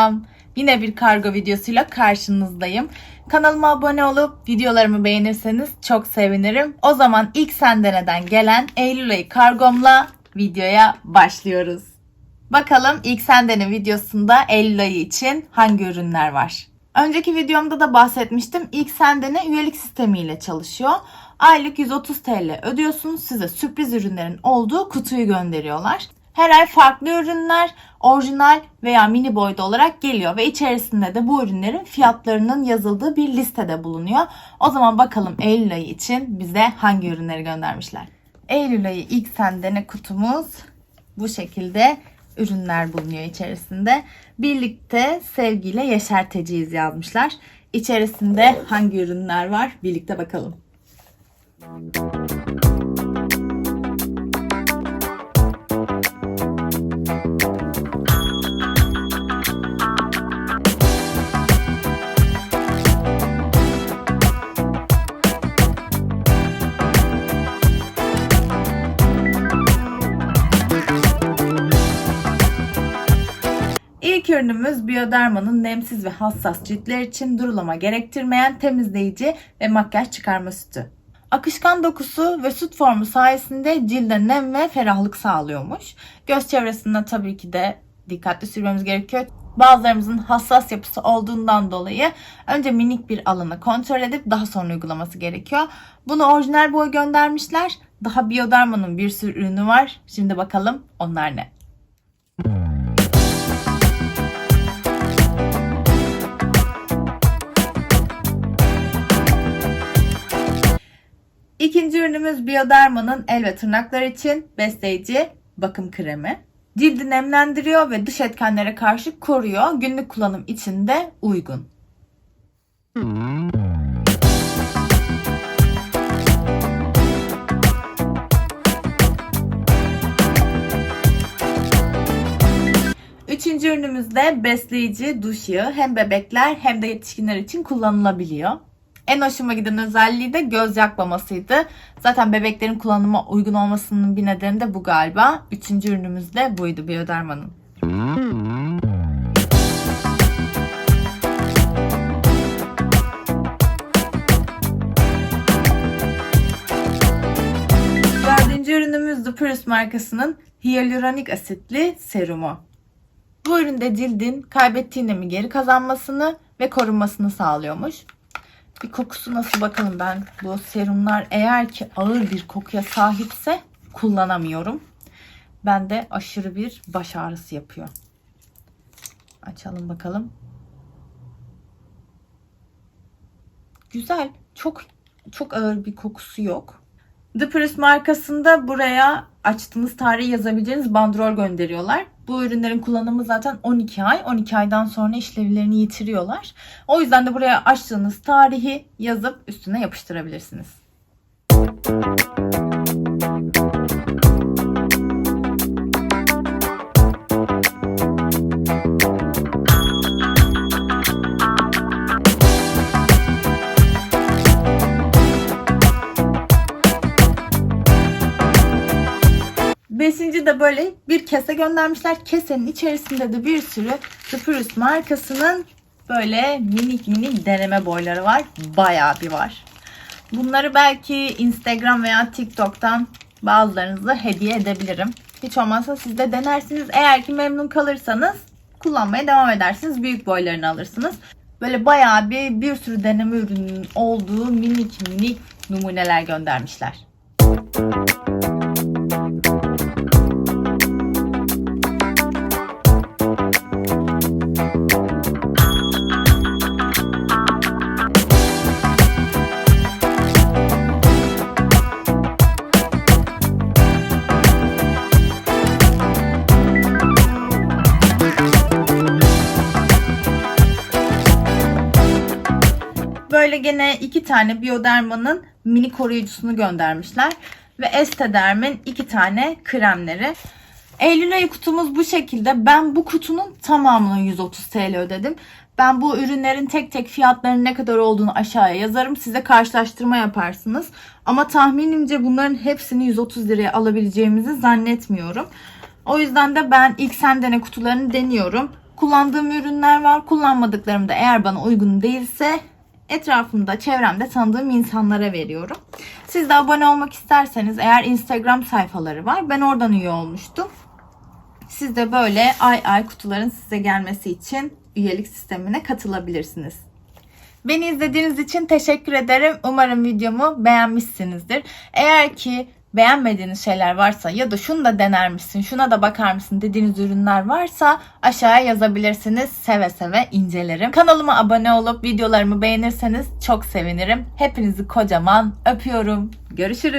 Selam. Yine bir kargo videosuyla karşınızdayım. Kanalıma abone olup videolarımı beğenirseniz çok sevinirim. O zaman ilk sendeneden gelen Eylül ayı kargomla videoya başlıyoruz. Bakalım ilk sendenin videosunda Eylül ayı için hangi ürünler var? Önceki videomda da bahsetmiştim. İlk sendene üyelik sistemiyle çalışıyor. Aylık 130 TL ödüyorsunuz. Size sürpriz ürünlerin olduğu kutuyu gönderiyorlar. Her ay farklı ürünler orijinal veya mini boyda olarak geliyor ve içerisinde de bu ürünlerin fiyatlarının yazıldığı bir listede bulunuyor. O zaman bakalım Eylül ayı için bize hangi ürünleri göndermişler. Eylül ayı ilk sendene kutumuz bu şekilde ürünler bulunuyor içerisinde. Birlikte sevgiyle yeşerteceğiz yazmışlar. İçerisinde hangi ürünler var birlikte bakalım. İlk ürünümüz Bioderma'nın nemsiz ve hassas ciltler için durulama gerektirmeyen temizleyici ve makyaj çıkarma sütü. Akışkan dokusu ve süt formu sayesinde cilde nem ve ferahlık sağlıyormuş. Göz çevresinde tabii ki de dikkatli sürmemiz gerekiyor. Bazılarımızın hassas yapısı olduğundan dolayı önce minik bir alanı kontrol edip daha sonra uygulaması gerekiyor. Bunu orijinal boy göndermişler. Daha Bioderma'nın bir sürü ürünü var. Şimdi bakalım onlar ne? İkinci ürünümüz Bioderma'nın el ve tırnaklar için besleyici bakım kremi. Cildi nemlendiriyor ve dış etkenlere karşı koruyor. Günlük kullanım için de uygun. Üçüncü ürünümüz de besleyici duş yağı. Hem bebekler hem de yetişkinler için kullanılabiliyor. En hoşuma giden özelliği de göz yakmamasıydı. Zaten bebeklerin kullanıma uygun olmasının bir nedeni de bu galiba. Üçüncü ürünümüz de buydu Bioderma'nın. Dördüncü ürünümüz The Purus markasının hyaluronik asitli serumu. Bu üründe cildin kaybettiği nemi geri kazanmasını ve korunmasını sağlıyormuş. Bir kokusu nasıl bakalım ben bu serumlar eğer ki ağır bir kokuya sahipse kullanamıyorum. Ben de aşırı bir baş ağrısı yapıyor. Açalım bakalım. Güzel. Çok çok ağır bir kokusu yok. The Press markasında buraya açtığınız tarihi yazabileceğiniz bandrol gönderiyorlar. Bu ürünlerin kullanımı zaten 12 ay. 12 aydan sonra işlevlerini yitiriyorlar. O yüzden de buraya açtığınız tarihi yazıp üstüne yapıştırabilirsiniz. Beşinci de böyle bir kese göndermişler. Kesenin içerisinde de bir sürü Spruce markasının böyle minik minik deneme boyları var. Bayağı bir var. Bunları belki Instagram veya TikTok'tan bazılarınıza hediye edebilirim. Hiç olmazsa siz de denersiniz. Eğer ki memnun kalırsanız kullanmaya devam edersiniz. Büyük boylarını alırsınız. Böyle bayağı bir bir sürü deneme ürünün olduğu minik minik numuneler göndermişler. Böyle gene iki tane Bioderma'nın mini koruyucusunu göndermişler. Ve Estederm'in iki tane kremleri. Eylül ayı kutumuz bu şekilde. Ben bu kutunun tamamını 130 TL ödedim. Ben bu ürünlerin tek tek fiyatlarının ne kadar olduğunu aşağıya yazarım. Size karşılaştırma yaparsınız. Ama tahminimce bunların hepsini 130 liraya alabileceğimizi zannetmiyorum. O yüzden de ben ilk sendene kutularını deniyorum. kullandığım ürünler var. Kullanmadıklarım da eğer bana uygun değilse etrafımda, çevremde tanıdığım insanlara veriyorum. Siz de abone olmak isterseniz eğer Instagram sayfaları var. Ben oradan üye olmuştum. Siz de böyle ay ay kutuların size gelmesi için üyelik sistemine katılabilirsiniz. Beni izlediğiniz için teşekkür ederim. Umarım videomu beğenmişsinizdir. Eğer ki beğenmediğiniz şeyler varsa ya da şunu da dener misin, şuna da bakar mısın dediğiniz ürünler varsa aşağıya yazabilirsiniz. Seve seve incelerim. Kanalıma abone olup videolarımı beğenirseniz çok sevinirim. Hepinizi kocaman öpüyorum. Görüşürüz.